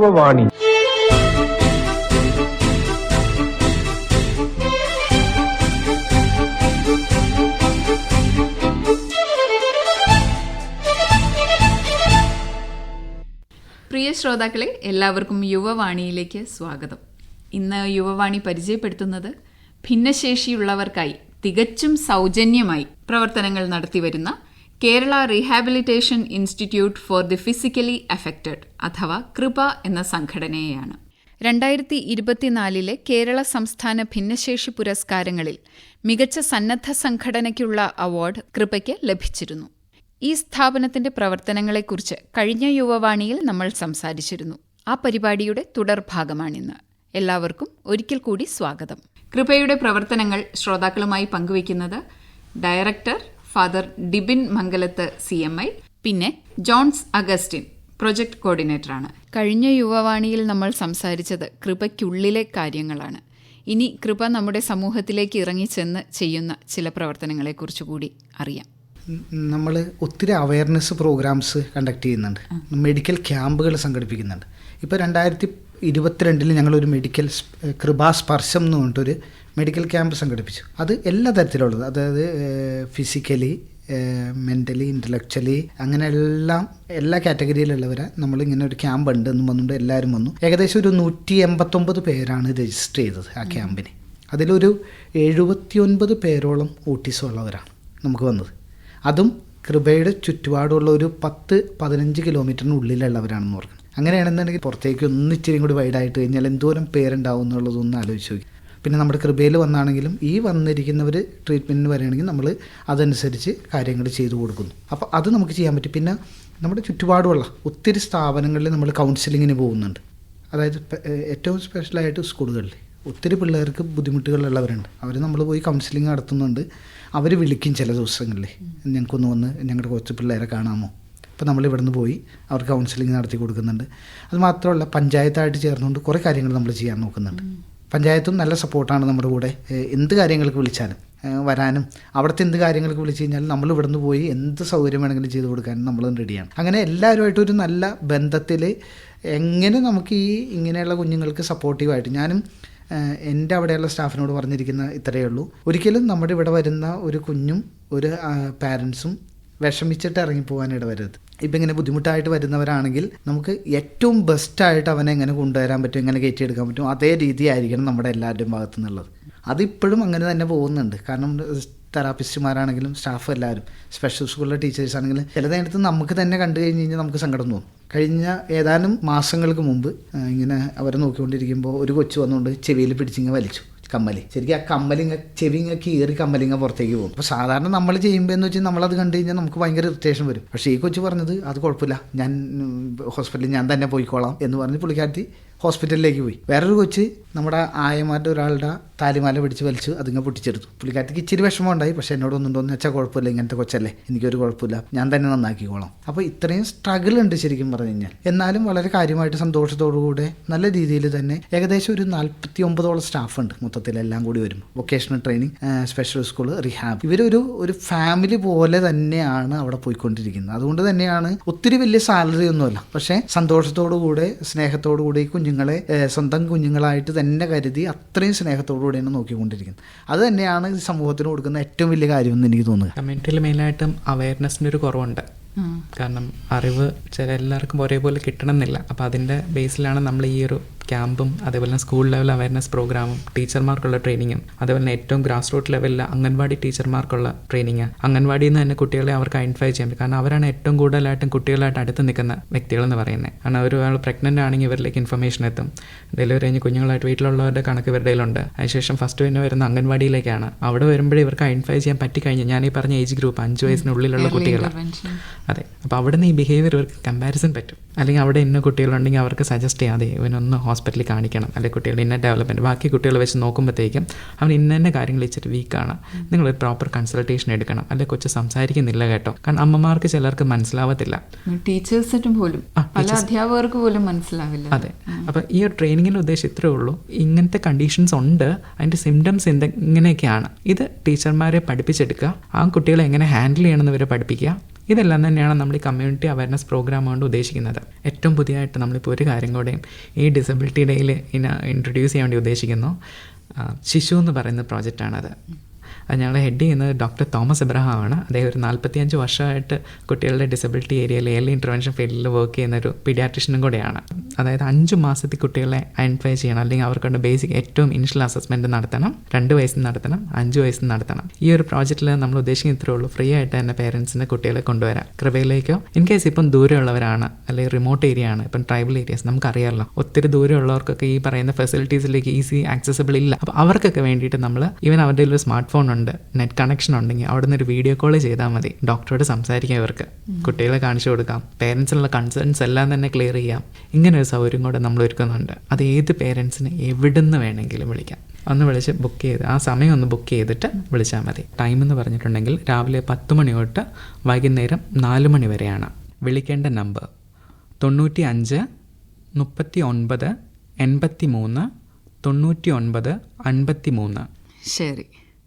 യുവവാണി പ്രിയ ശ്രോതാക്കളെ എല്ലാവർക്കും യുവവാണിയിലേക്ക് സ്വാഗതം. ഇന്ന് യുവവാണി പരിചയപ്പെടുത്തുന്നത് ഭിന്നശേഷിയുള്ളവർക്കായി തികച്ചും സൗജന്യമായി പ്രവർത്തനങ്ങൾ നടത്തിവരുന്ന Kerala rehabilitation institute for the physically affected അഥവാ കൃപ എന്ന സംഘടനയെയാണ്. രണ്ടായിരത്തി ഇരുപത്തിനാലിലെ കേരള സംസ്ഥാന ഭിന്നശേഷി പുരസ്കാരങ്ങളിൽ മികച്ച സന്നദ്ധ സംഘടനയ്ക്കുള്ള അവാർഡ് കൃപയ്ക്ക് ലഭിച്ചിരുന്നു. ഈ സ്ഥാപനത്തിന്റെ പ്രവർത്തനങ്ങളെക്കുറിച്ച് കഴിഞ്ഞ യുവവാണിയിൽ നമ്മൾ സംസാരിച്ചിരുന്നു. ആ പരിപാടിയുടെ തുടർഭാഗമാണിന്ന്. എല്ലാവർക്കും ഒരിക്കൽ കൂടി സ്വാഗതം. കൃപയുടെ പ്രവർത്തനങ്ങൾ ശ്രോതാക്കളുമായി പങ്കുവയ്ക്കുന്നത് director father Dibin Mangalath C M I പിന്നെ ജോൺസ് അഗസ്റ്റിൻ പ്രൊജക്ട് കോർഡിനേറ്ററാണ്. കഴിഞ്ഞ യുവവാണിയിൽ നമ്മൾ സംസാരിച്ചത് കൃപയ്ക്കുള്ളിലെ കാര്യങ്ങളാണ്. ഇനി കൃപ നമ്മുടെ സമൂഹത്തിലേക്ക് ഇറങ്ങിച്ചെന്ന് ചെയ്യുന്ന ചില പ്രവർത്തനങ്ങളെക്കുറിച്ച് കൂടി അറിയാം. നമ്മൾ ഒത്തിരി അവയർനെസ് പ്രോഗ്രാംസ് കണ്ടക്ട് ചെയ്യുന്നുണ്ട്. മെഡിക്കൽ ക്യാമ്പുകൾ സംഘടിപ്പിക്കുന്നുണ്ട്. ഇപ്പോൾ രണ്ടായിരത്തി ഇരുപത്തിരണ്ടിൽ ഞങ്ങളൊരു മെഡിക്കൽ കൃപാസ്പർശം എന്ന് പറഞ്ഞിട്ടൊരു മെഡിക്കൽ ക്യാമ്പ് സംഘടിപ്പിച്ചു. അത് എല്ലാ തരത്തിലുള്ളത്. അതായത് ഫിസിക്കലി മെന്റലി ഇന്റലക്ച്വലി അങ്ങനെ എല്ലാം എല്ലാ കാറ്റഗറിയിലുള്ളവരെ നമ്മൾ ഇങ്ങനെ ഒരു ക്യാമ്പ് ഉണ്ട് എന്ന് വന്നുകൊണ്ട് എല്ലാവരും വന്നു. ഏകദേശം ഒരു നൂറ്റി എൺപത്തൊമ്പത് പേരാണ് രജിസ്റ്റർ ചെയ്തത് ആ ക്യാമ്പിന് അതിലൊരു എഴുപത്തിയൊൻപത് പേരോളം ഓട്ടീസം ഉള്ളവരാണ് നമുക്ക് വന്നത്. അതും കൃപയുടെ ചുറ്റുപാടുള്ള ഒരു പത്ത് പതിനഞ്ച് കിലോമീറ്ററിനുള്ളിലുള്ളവരാണെന്ന് പറഞ്ഞു അങ്ങനെയാണെന്നുണ്ടെങ്കിൽ പുറത്തേക്ക് ഒന്നിച്ചിരി കൂടി വൈഡായിട്ട് കഴിഞ്ഞാൽ എന്തോരം പേരുണ്ടാവും എന്നുള്ളതൊന്ന് ആലോചിച്ച് നോക്കി. പിന്നെ നമ്മുടെ കൃപയിൽ വന്നാണെങ്കിലും ഈ വന്നിരിക്കുന്നവർ ട്രീറ്റ്മെന്റിന് വരികയാണെങ്കിൽ നമ്മൾ അതനുസരിച്ച് കാര്യങ്ങൾ ചെയ്തു കൊടുക്കുന്നു. അപ്പോൾ അത് നമുക്ക് ചെയ്യാൻ പറ്റും. പിന്നെ നമ്മുടെ ചുറ്റുപാടുമുള്ള ഒത്തിരി സ്ഥാപനങ്ങളിൽ നമ്മൾ കൗൺസിലിങ്ങിന് പോകുന്നുണ്ട്. അതായത് ഏറ്റവും സ്പെഷ്യലായിട്ട് സ്കൂളുകളിൽ ഒത്തിരി പിള്ളേർക്ക് ബുദ്ധിമുട്ടുകളുള്ളവരുണ്ട്. അവർ നമ്മൾ പോയി കൗൺസിലിംഗ് നടത്തുന്നുണ്ട്. അവർ വിളിക്കും ചില ദിവസങ്ങളിൽ. ഞങ്ങൾക്കൊന്ന് വന്ന് ഞങ്ങളുടെ കുറച്ച് പിള്ളേരെ കാണാമോ? അപ്പോൾ നമ്മൾ ഇവിടുന്ന് പോയി അവർ കൗൺസിലിംഗ് നടത്തി കൊടുക്കുന്നുണ്ട്. അതുമാത്രമല്ല പഞ്ചായത്തായിട്ട് ചേർന്നുകൊണ്ട് കുറേ കാര്യങ്ങൾ നമ്മൾ ചെയ്യാൻ നോക്കുന്നുണ്ട്. പഞ്ചായത്തും നല്ല സപ്പോർട്ടാണ് നമ്മുടെ കൂടെ. എന്ത് കാര്യങ്ങൾക്ക് വിളിച്ചാലും വരാനും അവിടുത്തെ എന്ത് കാര്യങ്ങൾക്ക് വിളിച്ചു കഴിഞ്ഞാൽ നമ്മൾ ഇവിടുന്ന് പോയി എന്ത് സൗകര്യം വേണമെങ്കിലും ചെയ്തു കൊടുക്കാനും നമ്മളും റെഡിയാണ് അങ്ങനെ എല്ലാവരുമായിട്ട് ഒരു നല്ല ബന്ധത്തിൽ എങ്ങനെ നമുക്ക് ഈ ഇങ്ങനെയുള്ള കുഞ്ഞുങ്ങൾക്ക് സപ്പോർട്ടീവായിട്ട് ഞാനും എന്റെ അവിടെയുള്ള സ്റ്റാഫിനോട് പറഞ്ഞിരിക്കുന്ന ഇത്രയേ ഉള്ളൂ. ഒരിക്കലും നമ്മുടെ ഇവിടെ വരുന്ന ഒരു കുഞ്ഞും ഒരു പാരൻസും വിഷമിച്ചിട്ട് ഇറങ്ങിപ്പോകാൻ വരരുത്. ഇപ്പം ഇങ്ങനെ ബുദ്ധിമുട്ടായിട്ട് വരുന്നവരാണെങ്കിൽ നമുക്ക് ഏറ്റവും ബെസ്റ്റായിട്ട് അവനെ എങ്ങനെ കൊണ്ടുവരാൻ പറ്റും എങ്ങനെ കയറ്റിയെടുക്കാൻ പറ്റും അതേ രീതിയായിരിക്കണം നമ്മുടെ എല്ലാവരുടെയും ഭാഗത്തു നിന്നുള്ളത് അതിപ്പോഴും അങ്ങനെ തന്നെ പോകുന്നുണ്ട്. കാരണം തെറാപ്പിസ്റ്റുമാരാണെങ്കിലും സ്റ്റാഫ് എല്ലാവരും സ്പെഷ്യൽ സ്കൂളിലെ ടീച്ചേഴ്സ് ആണെങ്കിലും ചില നേരത്ത് നമുക്ക് തന്നെ കണ്ടു കഴിഞ്ഞ് കഴിഞ്ഞാൽ നമുക്ക് സങ്കടം തോന്നും. കഴിഞ്ഞ ഏതാനും മാസങ്ങൾക്ക് മുമ്പ് ഇങ്ങനെ അവരെ നോക്കിക്കൊണ്ടിരിക്കുമ്പോൾ ഒരു കൊച്ചു വന്നുകൊണ്ട് ചെവിയിൽ പിടിച്ചിങ്ങനെ വലിച്ചു. കമ്മൽ. ശരിക്കും ആ കമ്മലിങ്ങ ചെവിങ്ങ കീറി കമ്മലിങ്ങ പുറത്തേക്ക് പോകും. അപ്പോൾ സാധാരണ നമ്മൾ ചെയ്യുമ്പോൾ എന്ന് വെച്ചാൽ നമ്മളത് കണ്ടു കഴിഞ്ഞാൽ നമുക്ക് ഭയങ്കര ഇറിറ്റേഷൻ വരും. പക്ഷേ ഈ കൊച്ചു പറഞ്ഞത് അത് കുഴപ്പമില്ല. ഞാൻ ഹോസ്പിറ്റലിൽ ഞാൻ തന്നെ പോയിക്കോളാം എന്ന് പറഞ്ഞ് പുള്ളിക്കാരത്തി ഹോസ്പിറ്റലിലേക്ക് പോയി. വേറൊരു കൊച്ച് നമ്മുടെ ആയമാരുടെ ഒരാളുടെ താലിമാല പിടിച്ച് വലിച്ചു അതിങ്ങ് പൊട്ടിച്ചെടുത്തു. പുള്ളിക്കാരത്തിക്ക് ഇച്ചിരി വിഷമം ഉണ്ടായി പക്ഷേ എന്നോട് ഒന്നുണ്ടോന്ന് വെച്ചാൽ കുഴപ്പമില്ല ഇങ്ങനത്തെ കൊച്ചല്ലേ. എനിക്കൊരു കുഴപ്പമില്ല. ഞാൻ തന്നെ നന്നാക്കിക്കോളാം. അപ്പോൾ ഇത്രയും സ്ട്രഗിൾ ഉണ്ട് ശരിക്കും പറഞ്ഞു കഴിഞ്ഞാൽ. എന്നാലും വളരെ കാര്യമായിട്ട് സന്തോഷത്തോടുകൂടെ നല്ല രീതിയിൽ തന്നെ ഏകദേശം ഒരു നാൽപ്പത്തി ഒമ്പതോളം സ്റ്റാഫ് ഉണ്ട് മൊത്തത്തിൽ കൂടി വരും vocational training special school rehab ഇവരൊരു ഒരു ഫാമിലി പോലെ തന്നെയാണ് അവിടെ പോയിക്കൊണ്ടിരിക്കുന്നത്. അതുകൊണ്ട് തന്നെയാണ് ഒത്തിരി വലിയ സാലറി ഒന്നുമല്ല. പക്ഷേ സന്തോഷത്തോടു കൂടെ സ്നേഹത്തോടു കൂടി ഈ കുഞ്ഞുങ്ങളെ സ്വന്തം കുഞ്ഞുങ്ങളായിട്ട് തന്നെ കരുതി അത്രയും സ്നേഹത്തോടു കൂടിയാണ് നോക്കിക്കൊണ്ടിരിക്കുന്നത്. അത് തന്നെയാണ് ഈ സമൂഹത്തിന് കൊടുക്കുന്ന ഏറ്റവും വലിയ കാര്യം എന്ന് എനിക്ക് തോന്നുന്നത് കമ്മ്യൂണിറ്റിയിൽ മെയിനായിട്ടും അവയർനെസ്സിന്റെ ഒരു കുറവുണ്ട്. കാരണം അറിവ് ചില എല്ലാവർക്കും ഒരേപോലെ കിട്ടണമെന്നില്ല. അപ്പോൾ അതിന്റെ ബേസിലാണ് നമ്മൾ ഈ ഒരു ക്യാമ്പും അതേപോലെ തന്നെ സ്കൂൾ ലെവൽ അവയർനെസ് പ്രോഗ്രാമും ടീച്ചർമാർക്കുള്ള ട്രെയിനിങ്ങും അതേപോലെ തന്നെ ഏറ്റവും ഗ്രാസ് റൂട്ട് ലെവലിൽ അംഗൻവാടി ടീച്ചർമാർക്കുള്ള ട്രെയിനിങ് അംഗൻവാടിയിൽ നിന്ന് തന്നെ കുട്ടികളെ അവർക്ക് ഐഡന്റിഫൈ ചെയ്യാൻ പറ്റും. കാരണം അവരാണ് ഏറ്റവും കൂടുതലായിട്ടും കുട്ടികളായിട്ട് അടുത്ത് നിൽക്കുന്ന വ്യക്തികളെന്ന് പറയുന്നത്. കാരണം അവർ ഒരാൾ പ്രഗ്നന്റ് ആണെങ്കിൽ ഇവരിലേക്ക് ഇൻഫർമേഷൻ എത്തും. ഡെലിവറി കഴിഞ്ഞ് കുഞ്ഞുങ്ങളായിട്ട് വീട്ടിലുള്ളവരുടെ കണക്ക് ഇവരുടെ കയ്യിലുണ്ട്. അതിനുശേഷം ഫസ്റ്റ് പിന്നെ വരുന്ന അംഗൻവാടിയിലേക്കാണ്. അവിടെ വരുമ്പോഴേ ഇവർക്ക് ഐഡന്റിഫൈ ചെയ്യാൻ പറ്റിക്കഴിഞ്ഞാൽ ഞാൻ ഈ പറഞ്ഞ ഏജ് ഗ്രൂപ്പ് അഞ്ച് വയസ്സിനുള്ളിലുള്ള കുട്ടികളാണ് അതെ. അപ്പോൾ അവിടെ നിന്ന് ഈ ബിഹേവിയർ ഇവർക്ക് കമ്പാരിസൺ പറ്റും. അല്ലെങ്കിൽ അവിടെ ഇന്ന കുട്ടികളുണ്ടെങ്കിൽ അവർക്ക് സജസ്റ്റ് ചെയ്യാതെ ഇവനൊന്ന് ഹോസ്പിറ്റലിൽ കാണിക്കണം. അല്ലെങ്കിൽ കുട്ടികളുടെ ഇന്ന ഡെവലപ്മെന്റ് ബാക്കി കുട്ടികളെ വെച്ച് നോക്കുമ്പോഴത്തേക്കും അവൻ ഇന്ന ഇന്ന കാര്യങ്ങൾ ഇച്ചിരി വീക്കാണ് നിങ്ങൾ ഒരു പ്രോപ്പർ കൺസൾട്ടേഷൻ എടുക്കണം. അല്ലെങ്കിൽ കൊച്ചു സംസാരിക്കുന്നില്ല കേട്ടോ. കാരണം അമ്മമാർക്ക് ചിലർക്ക് മനസ്സിലാവത്തില്ല. ടീച്ചേഴ്സിനും പോലും. പല അധ്യാപകർക്ക് പോലും മനസ്സിലാവില്ല. അതെ. അപ്പം ഈ ഒരു ട്രെയിനിങ്ങിന്റെ ഉദ്ദേശം ഇത്രേ ഉള്ളൂ. ഇങ്ങനത്തെ കണ്ടീഷൻസ് ഉണ്ട്. അതിന്റെ സിംറ്റംസ് എന്ത് ഇങ്ങനെയൊക്കെയാണ്. ഇത് ടീച്ചർമാരെ പഠിപ്പിച്ചെടുക്കുക. ആ കുട്ടികളെ എങ്ങനെ ഹാൻഡിൽ ചെയ്യണമെന്ന് ഇവരെ പഠിപ്പിക്കുക. ഇതെല്ലാം തന്നെയാണ് നമ്മൾ ഈ കമ്മ്യൂണിറ്റി അവയർനെസ് പ്രോഗ്രാം കൊണ്ട് ഉദ്ദേശിക്കുന്നത്. ഏറ്റവും പുതിയതായിട്ട് നമ്മളിപ്പോൾ ഒരു കാര്യം കൂടെയും ഈ ഡിസബിലിറ്റി ഡേയിൽ ഇന ഇൻട്രൊഡ്യൂസ് ചെയ്യാൻ വേണ്ടി ഉദ്ദേശിക്കുന്നു. ശിശു എന്ന് പറയുന്ന പ്രോജക്റ്റാണത് ഞങ്ങൾ ഹെഡ് ചെയ്യുന്നത് ഡോക്ടർ തോമസ് എബ്രഹാം ആണ് അദ്ദേഹം ഒരു നാൽപ്പത്തിയഞ്ച് വർഷമായിട്ട് കുട്ടികളുടെ ഡിസബിലിറ്റി ഏരിയയിൽ ഏർലി ഇന്റർവെൻഷൻ ഫീൽഡിൽ വർക്ക് ചെയ്യുന്ന ഒരു പീഡിയാട്രിഷ്യനും കൂടെയാണ്. അതായത് അഞ്ച് മാസത്തിൽ കുട്ടികളെ ഐഡന്റിഫൈ ചെയ്യണം. അല്ലെങ്കിൽ അവർക്കുള്ള ബേസിക് ഏറ്റവും ഇനിഷ്യൽ അസസ്മെന്റ് നടത്തണം. രണ്ട് വയസ്സിൽ നടത്തണം. അഞ്ച് വയസ്സിൽ നടത്തണം. ഈ ഒരു പ്രോജക്റ്റിൽ നമ്മൾ ഉദ്ദേശിക്കുന്ന ഇത്രേ ഉള്ളൂ. ഫ്രീ ആയിട്ട് തന്നെ പേരൻസിന് കുട്ടികളെ കൊണ്ടുവരാം കൃപയിലേക്കോ ഇൻ കേസ് ഇപ്പം ദൂരെയുള്ളവരാണ് അല്ലെങ്കിൽ റിമോട്ട് ഏരിയ ആണ് ഇപ്പം ട്രൈബൽ ഏരിയാസ് നമുക്കറിയാമല്ലോ ഒത്തിരി ദൂരെയുള്ളവർക്കൊക്കെ ഈ പറയുന്ന ഫെസിലിറ്റീസിലേക്ക് ഈസി ആക്സസിബിൾ ഇല്ല. അപ്പോൾ അവർക്കൊക്കെ വേണ്ടിയിട്ട് നമ്മൾ ഈവൻ അവരുടെ ഒരു സ്മാർട്ട് ഫോൺ ഉണ്ട്. നെറ്റ് കണക്ഷൻ ഉണ്ടെങ്കിൽ അവിടെ നിന്ന് ഒരു വീഡിയോ കോൾ ചെയ്താൽ മതി. ഡോക്ടറോട് സംസാരിക്കാം ഇവർക്ക്. കുട്ടികളെ കാണിച്ചു കൊടുക്കാം. പേരൻസിനുള്ള കൺസേൺസ് എല്ലാം തന്നെ ക്ലിയർ ചെയ്യാം. ഇങ്ങനെ ഒരു സൗകര്യം കൂടെ നമ്മൾ ഒരുക്കുന്നുണ്ട്. അത് ഏത് പേരൻസിന് എവിടുന്ന് വേണമെങ്കിലും വിളിക്കാം. ഒന്ന് വിളിച്ച് ബുക്ക് ചെയ്ത് ആ സമയം ഒന്ന് ബുക്ക് ചെയ്തിട്ട് വിളിച്ചാൽ മതി. ടൈം എന്ന് പറഞ്ഞിട്ടുണ്ടെങ്കിൽ രാവിലെ പത്ത് മണി തൊട്ട് വൈകുന്നേരം നാല് മണി വരെയാണ്. വിളിക്കേണ്ട നമ്പർ തൊണ്ണൂറ്റി അഞ്ച് മുപ്പത്തി ഒൻപത് എൺപത്തി മൂന്ന് തൊണ്ണൂറ്റി ഒൻപത് അൻപത്തി മൂന്ന് ശരി.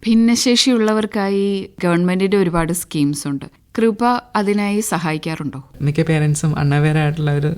ഭിന്നശേഷിയുള്ളവർക്കായി ഗവൺമെന്റിന്റെ ഒരുപാട് സ്കീംസ് ഉണ്ട്. കൃപ അതിനായി സഹായിക്കാറുണ്ടോ? മിക്ക പേരൻസും അൺഅവെയർ ആയിട്ടുള്ള ഒരു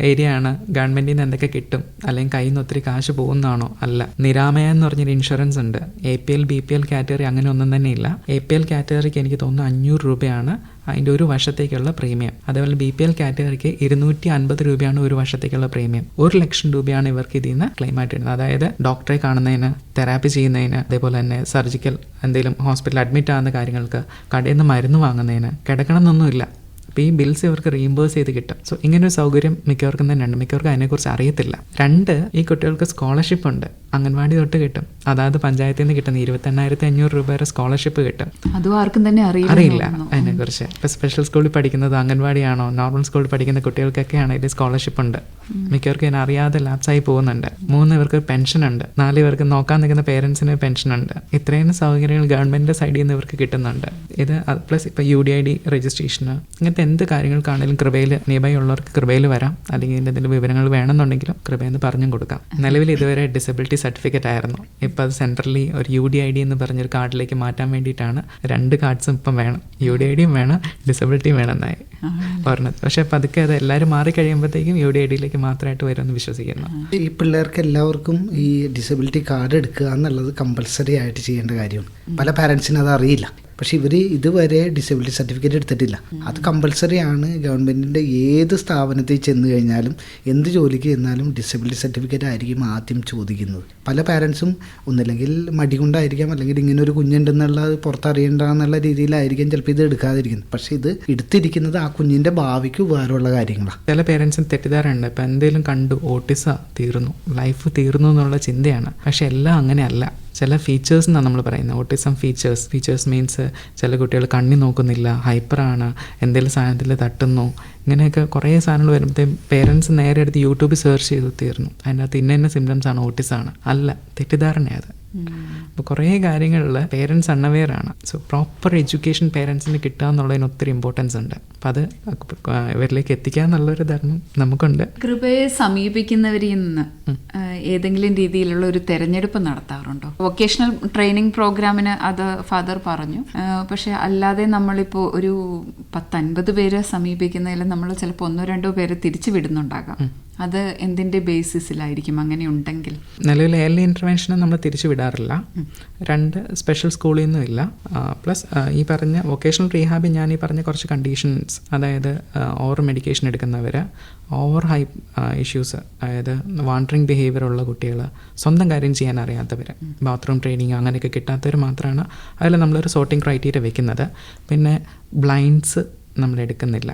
ഏരിയ ആണ്. ഗവൺമെന്റിൽ നിന്ന് എന്തൊക്കെ കിട്ടും? അല്ലെങ്കിൽ കയ്യിൽ നിന്ന് ഒത്തിരി കാശ് പോകുന്നതാണോ? അല്ല. നിരാമയ എന്ന് പറഞ്ഞൊരു ഇൻഷുറൻസ് ഉണ്ട്. A P L B P L category അങ്ങനെ ഒന്നും തന്നെ ഇല്ല. എ പി എൽ കാറ്റഗറിക്ക് എനിക്ക് തോന്നുന്നു അഞ്ഞൂറ് രൂപയാണ്. അതിന്റെ ഒരു വർഷത്തേക്കുള്ള പ്രീമിയം. അതേപോലെ ബി പി എൽ കാറ്റഗറിക്ക് ഇരുന്നൂറ്റി അൻപത് രൂപയാണ് ഒരു വർഷത്തേക്കുള്ള പ്രീമിയം. ഒരു ലക്ഷം രൂപയാണ് ഇവർക്ക് ഇതിൽ നിന്ന് ക്ലെയിം ആയിട്ട് വരുന്നത് അതായത് ഡോക്ടറെ കാണുന്നതിന് തെറാപ്പി ചെയ്യുന്നതിന് അതേപോലെ തന്നെ സർജിക്കൽ എന്തെങ്കിലും ഹോസ്പിറ്റലിൽ അഡ്മിറ്റ് ആകുന്ന കാര്യങ്ങൾക്ക് കടയിൽ നിന്ന് മരുന്ന് വാങ്ങുന്നതിന് കിടക്കണമെന്നൊന്നുമില്ല. അപ്പോൾ ഈ ബിൽസ് ഇവർക്ക് റീംബേഴ്സ് ചെയ്ത് കിട്ടും. സോ ഇങ്ങനെ ഒരു സൗകര്യം മിക്കവർക്കും തന്നെ ഉണ്ട് മിക്കവർക്കും അതിനെക്കുറിച്ച് അറിയത്തില്ല. രണ്ട് ഈ കുട്ടികൾക്ക് സ്കോളർഷിപ്പ് ഉണ്ട്. അംഗൻവാടി തൊട്ട് കിട്ടും. അതായത് പഞ്ചായത്തിൽ നിന്ന് കിട്ടുന്ന ഇരുപത്തെണ്ണായിരത്തി അഞ്ഞൂറ് രൂപയുടെ സ്കോളർഷിപ്പ് കിട്ടും. അതും ആർക്കും തന്നെ അറിയില്ല അതിനെക്കുറിച്ച്. ഇപ്പം സ്പെഷ്യൽ സ്കൂളിൽ പഠിക്കുന്നത് അംഗൻവാടിയാണോ? നോർമൽ സ്കൂളിൽ പഠിക്കുന്ന കുട്ടികൾക്കൊക്കെ ആണെങ്കിൽ സ്കോളർഷിപ്പ് ഉണ്ട്. മിക്കവർക്കും ഇതിനെ അറിയാതെ ലാപ്സായി പോകുന്നുണ്ട്. മൂന്ന് ഇവർക്ക് പെൻഷൻ ഉണ്ട്. നാല് ഇവർക്ക് നോക്കാൻ നിൽക്കുന്ന പേരൻസിന് പെൻഷൻ ഉണ്ട്. ഇത്രയും സൗകര്യങ്ങൾ ഗവൺമെന്റിന്റെ സൈഡിൽ നിന്ന് ഇവർക്ക് കിട്ടുന്നുണ്ട്. ഇത് പ്ലസ് ഇപ്പൊ യു ഡി ഐ ഡി രജിസ്ട്രേഷന് ഇങ്ങനത്തെ എന്ത് കാര്യങ്ങൾക്കാണെങ്കിലും കൃപയിൽ നിയമം ഉള്ളവർക്ക് കൃപയിൽ വരാം. അല്ലെങ്കിൽ ഇതിന്റെ എന്തെങ്കിലും വിവരങ്ങൾ വേണമെന്നുണ്ടെങ്കിലും കൃപയെന്ന് പറഞ്ഞും കൊടുക്കാം. നിലവിൽ ഇതുവരെ ഡിസബിലിറ്റി സർട്ടിഫിക്കറ്റ് ആയിരുന്നു. ഇപ്പം അത് സെൻട്രലി ഒരു യു ഡി ഐ ഡി എന്ന് പറഞ്ഞൊരു കാർഡിലേക്ക് മാറ്റാൻ വേണ്ടിയിട്ടാണ് രണ്ട് കാർഡ്സും ഇപ്പം വേണം. യു ഡി ഐ ഡിയും വേണം ഡിസബിലിറ്റിയും വേണം എന്നായി പറഞ്ഞത്. പക്ഷെ പതുക്കെ അത് എല്ലാവരും മാറി കഴിയുമ്പോഴത്തേക്കും യു ഡി ഐ ഡിയിലേക്ക് മാത്രമായിട്ട് വരുമെന്ന് വിശ്വസിക്കുന്നു. ഈ പിള്ളേർക്ക് എല്ലാവർക്കും ഈ ഡിസബിലിറ്റി കാർഡ് എടുക്കുക എന്നുള്ളത് കമ്പൽസറി ആയിട്ട് ചെയ്യേണ്ട കാര്യമാണ്. പല പാരൻസിനും അത് അറിയില്ല. പക്ഷെ ഇവർ ഇതുവരെ ഡിസബിലിറ്റി സർട്ടിഫിക്കറ്റ് എടുത്തിട്ടില്ല. അത് കമ്പൽസറി ആണ്. ഗവൺമെന്റിന്റെ ഏത് സ്ഥാപനത്തിൽ ചെന്ന് കഴിഞ്ഞാലും എന്ത് ജോലിക്ക് ചെന്നാലും ഡിസബിലിറ്റി സർട്ടിഫിക്കറ്റ് ആയിരിക്കും ആദ്യം ചോദിക്കുന്നത്. പല പാരൻസും ഒന്നില്ലെങ്കിൽ മടി കൊണ്ടായിരിക്കാം. അല്ലെങ്കിൽ ഇങ്ങനെ ഒരു കുഞ്ഞുണ്ടെന്നുള്ള പുറത്തറിയേണ്ട എന്നുള്ള രീതിയിലായിരിക്കും ചിലപ്പോൾ ഇത് എടുക്കാതിരിക്കുന്നത്. പക്ഷേ ഇത് എടുത്തിരിക്കുന്നത് ആ കുഞ്ഞിന്റെ ഭാവിക്ക് ഉപകാരമുള്ള കാര്യങ്ങളാണ് ചില പേരൻസും തെറ്റിദ്ധാരണ ഇപ്പം എന്തെങ്കിലും കണ്ടു ഓട്ടിസ തീർന്നു ലൈഫ് തീർന്നു എന്നുള്ള ചിന്തയാണ്. പക്ഷെ എല്ലാം അങ്ങനെയല്ല. ചില ഫീച്ചേഴ്സ് എന്നാണ് നമ്മൾ പറയുന്നത് ഓട്ടിസം ഫീച്ചേഴ്സ് ഫീച്ചേഴ്സ് മീൻസ് ചില കുട്ടികൾ കണ്ണി നോക്കുന്നില്ല ഹൈപ്പറാണ് എന്തെങ്കിലും സാധനത്തിൽ തട്ടുന്നു ഇങ്ങനെയൊക്കെ കുറേ സാധനങ്ങൾ വരുമ്പോഴത്തേക്കും പേരൻസ് നേരെ എടുത്ത് യൂട്യൂബിൽ സെർച്ച് ചെയ്ത് തീർന്നു. അതിനകത്ത് ഇന്ന ഇന്ന സിംറ്റംസ് ആണ് ഓട്ടിസാണ് അല്ല തെറ്റിദ്ധാരണയത് അപ്പോൾ കുറേ കാര്യങ്ങളിൽ പേരൻസ് അൺഅവെയർ ആണ്. സോ പ്രോപ്പർ എഡ്യൂക്കേഷൻ പേരൻസിന് കിട്ടുക എന്നുള്ളതിന് ഒത്തിരി ഇമ്പോർട്ടൻസ് ഉണ്ട്. അപ്പം അത് ഇവരിലേക്ക് എത്തിക്കുക എന്നുള്ളൊരു ധർമ്മം നമുക്കുണ്ട്. കൃപയെ സമീപിക്കുന്നവരിൽ നിന്ന് ഏതെങ്കിലും രീതിയിലുള്ള ഒരു തെരഞ്ഞെടുപ്പ് നടത്താറുണ്ടോ? വൊക്കേഷണൽ ട്രെയിനിങ് പ്രോഗ്രാമിന് അത് ഫാദർ പറഞ്ഞു. പക്ഷെ അല്ലാതെ നമ്മളിപ്പോൾ ഒരു പത്തൻപത് പേരെ സമീപിക്കുന്നതിൽ നമ്മൾ ചിലപ്പോൾ ഒന്നോ രണ്ടോ പേരെ തിരിച്ചു വിടുന്നുണ്ടാകാം. അത് എന്തിന്റെ ബേസിസിലായിരിക്കും അങ്ങനെ ഉണ്ടെങ്കിൽ. നിലവിൽ ഏർലി ഇന്റർവെൻഷന് നമ്മൾ തിരിച്ചു വിടാറില്ല. രണ്ട് സ്പെഷ്യൽ സ്കൂളിൽ നിന്നും ഇല്ല പ്ലസ് ഈ പറഞ്ഞ വൊക്കേഷണൽ റീഹാബിൽ ഞാൻ ഈ പറഞ്ഞ കുറച്ച് കണ്ടീഷൻസ് അതായത് ഓവർ മെഡിക്കേഷൻ എടുക്കുന്നവർ ഓവർ ഹൈ ഇഷ്യൂസ് അതായത് വാണ്ടറിങ് ബിഹേവിയർ ഉള്ള കുട്ടികൾ സ്വന്തം കാര്യം ചെയ്യാൻ അറിയാത്തവർ ബാത്റൂം ട്രെയിനിങ് അങ്ങനെയൊക്കെ കിട്ടാത്തവർ മാത്രമാണ് അതിൽ നമ്മളൊരു സോർട്ടിംഗ് ക്രൈറ്റീരിയ വെക്കുന്നത്. പിന്നെ ബ്ലൈൻഡ്സ് നമ്മൾ എടുക്കുന്നില്ല.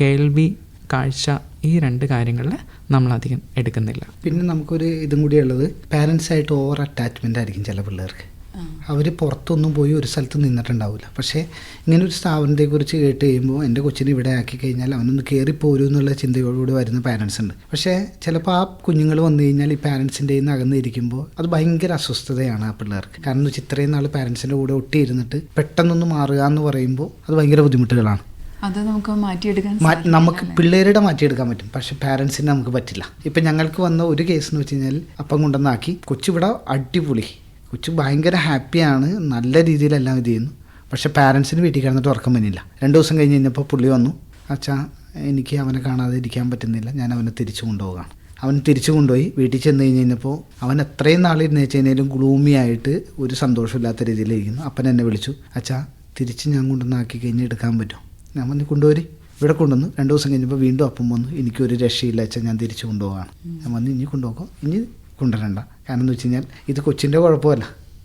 കേൾവി കാഴ്ച ഈ രണ്ട് കാര്യങ്ങളിൽ നമ്മളധികം എടുക്കുന്നില്ല. പിന്നെ നമുക്കൊരു ഇതും കൂടിയുള്ളത് പാരൻസ് ആയിട്ട് ഓവർ അറ്റാച്ച്മെന്റ് ആയിരിക്കും ചില പിള്ളേർക്ക്. അവർ പുറത്തൊന്നും പോയി ഒരു സ്ഥലത്ത് നിന്നിട്ടുണ്ടാവില്ല പക്ഷേ ഇങ്ങനെ ഒരു സ്ഥാപനത്തെക്കുറിച്ച് കേട്ട് കഴിയുമ്പോൾ എന്റെ കൊച്ചിനെ ഇവിടെ ആക്കി കഴിഞ്ഞാൽ അവനൊന്ന് കയറിപ്പോരും എന്നുള്ള ചിന്തയോടുകൂടി വരുന്ന പാരൻസ് ഉണ്ട്. പക്ഷേ ചിലപ്പോൾ ആ കുഞ്ഞുങ്ങൾ വന്നു കഴിഞ്ഞാൽ ഈ പാരൻസിന്റെ നിന്ന് അകന്നിരിക്കുമ്പോൾ അത് ഭയങ്കര അസ്വസ്ഥതയാണ് ആ പിള്ളേർക്ക്. കാരണം എന്ന് വെച്ചാൽ ഇത്രയും നാൾ പാരൻസിന്റെ കൂടെ ഒട്ടിയിരുന്നിട്ട് പെട്ടെന്നൊന്ന് മാറുക എന്ന് പറയുമ്പോൾ അത് ഭയങ്കര ബുദ്ധിമുട്ടുകളാണ്. അത് നമുക്ക് മാറ്റിയെടുക്കാൻ നമുക്ക് പിള്ളേരുടെ മാറ്റിയെടുക്കാൻ പറ്റും. പക്ഷെ പാരൻസിന് നമുക്ക് പറ്റില്ല. ഇപ്പം ഞങ്ങൾക്ക് വന്ന ഒരു കേസ് എന്ന് വെച്ച് കഴിഞ്ഞാൽ അപ്പം കൊണ്ടുവന്നാക്കി. കൊച്ചിവിടെ അടിപൊളി. കൊച്ചു ഭയങ്കര ഹാപ്പിയാണ് നല്ല രീതിയിലെല്ലാം ഇത് ചെയ്യുന്നു. പക്ഷെ പാരൻസിന് വീട്ടിൽ കിടന്നിട്ട് ഉറക്കം വന്നില്ല. രണ്ട് ദിവസം കഴിഞ്ഞ് കഴിഞ്ഞപ്പോൾ പുള്ളി വന്നു. അച്ഛാ എനിക്ക് അവനെ കാണാതെ ഇരിക്കാൻ പറ്റുന്നില്ല. ഞാൻ അവനെ തിരിച്ചു കൊണ്ടുപോകാണ് അവൻ തിരിച്ചു കൊണ്ടുപോയി. വീട്ടിൽ ചെന്ന് കഴിഞ്ഞ് കഴിഞ്ഞപ്പോൾ അവൻ എത്രയും നാളിരുന്ന് വെച്ച് കഴിഞ്ഞാലും ഗ്ലൂമി ആയിട്ട് ഒരു സന്തോഷമില്ലാത്ത രീതിയിലിരിക്കുന്നു അപ്പൻ എന്നെ വിളിച്ചു. അച്ഛാ തിരിച്ച് ഞാൻ കൊണ്ടുവന്നാക്കി കഴിഞ്ഞ് എടുക്കാൻ പറ്റും ഞാൻ വന്ന് കൊണ്ടുവരി. ഇവിടെ കൊണ്ടുവന്നു. രണ്ട് ദിവസം കഴിഞ്ഞപ്പോൾ വീണ്ടും അപ്പം വന്നു. എനിക്കൊരു രക്ഷയില്ല വെച്ചാൽ ഞാൻ തിരിച്ചു കൊണ്ടുപോകാണ് ഞാൻ വന്ന് ഇനി കൊണ്ടുപോകാം ഇനി കൊണ്ടുവരണ്ട. കാരണം എന്ന് വെച്ച് കഴിഞ്ഞാൽ ഇത് കൊച്ചിന്റെ കുഴപ്പമല്ല.